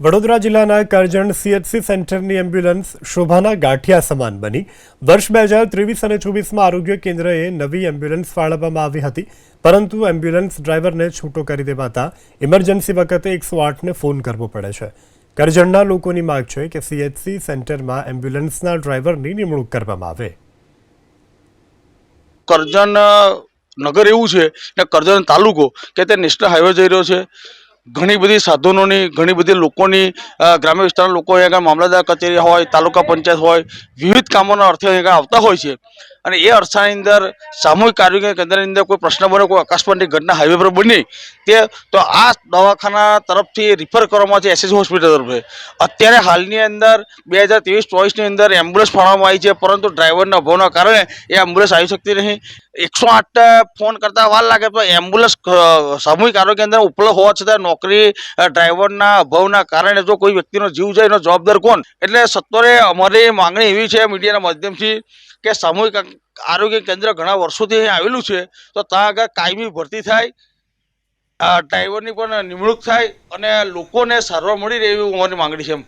વડોદરા જિલ્લાના કરજણ સીએચસી સેન્ટરની એમ્બ્યુલન્સ શોભાના ગાંઠિયા સમાન બની. વર્ષ બે હજાર ત્રેવીસ અને ચોવીસમાં આરોગ્ય કેન્દ્રએ નવી એમ્બ્યુલન્સ ફાળવવામાં આવી હતી. પરંતુ એમ્બ્યુલન્સ ડ્રાઈવરને છૂટો કરી દેવાતા ઇમરજન્સી વખતે એકસો આઠને ફોન કરવો પડે છે. કરજણના લોકોની માગ છે કે સીએચસી સેન્ટરમાં એમ્બ્યુલન્સના ડ્રાઈવરની નિમણૂક કરવામાં આવે. કરજણ નગર એવું છે ને કરજણ તાલુકો કે તે નેશનલ હાઈવે જઈ રહ્યો છે. ઘણી બધી સાધનોની, ઘણી બધી લોકોની ગ્રામ્ય વિસ્તારના લોકો અહીંયા મામલતદાર કચેરી હોય, તાલુકા પંચાયત હોય, વિવિધ કામોના અર્થે અહીંયા આવતા હોય છે. અને એ અરસાની અંદર, સામૂહિક આરોગ્ય કેન્દ્રની અંદર કોઈ પ્રશ્ન બને કોઈ અકસ્માતની ઘટના હાઈવે પર બની, તે, તો આ દવાખાના તરફથી રિફર કરવામાં આવે છે એસએસ હોસ્પિટલ તરફે. અત્યારે હાલની અંદર બે હજાર ત્રેવીસ ચોવીસની અંદર એમ્બ્યુલન્સ ફાળવવામાં આવી છે, પરંતુ ડ્રાઈવરના અભાવના કારણે એ એમ્બ્યુલન્સ આવી શકતી નહીં. એકસો આઠ ફોન કરતાં વાર લાગે તો એમ્બ્યુલન્સ સામૂહિક આરોગ્ય કેન્દ્ર ઉપલબ્ધ હોવા છતાં નોકરી ડ્રાઈવરના અભાવના કારણે જો કોઈ વ્યક્તિનો જીવ જાય એનો જવાબદાર કોણ? એટલે સત્વરે અમારી માંગણી એવી છે મીડિયાના માધ્યમથી કે સામૂહિક આરોગ્ય કેન્દ્ર ઘણા વર્ષોથી અહીં આવેલું છે, તો ત્યાં આગળ કાયમી ભરતી થાય ડ્રાઈવરની પણ નિમણૂક થાય અને લોકોને સારવાર મળી રહે એવી અમારી માંગણી છે એમ.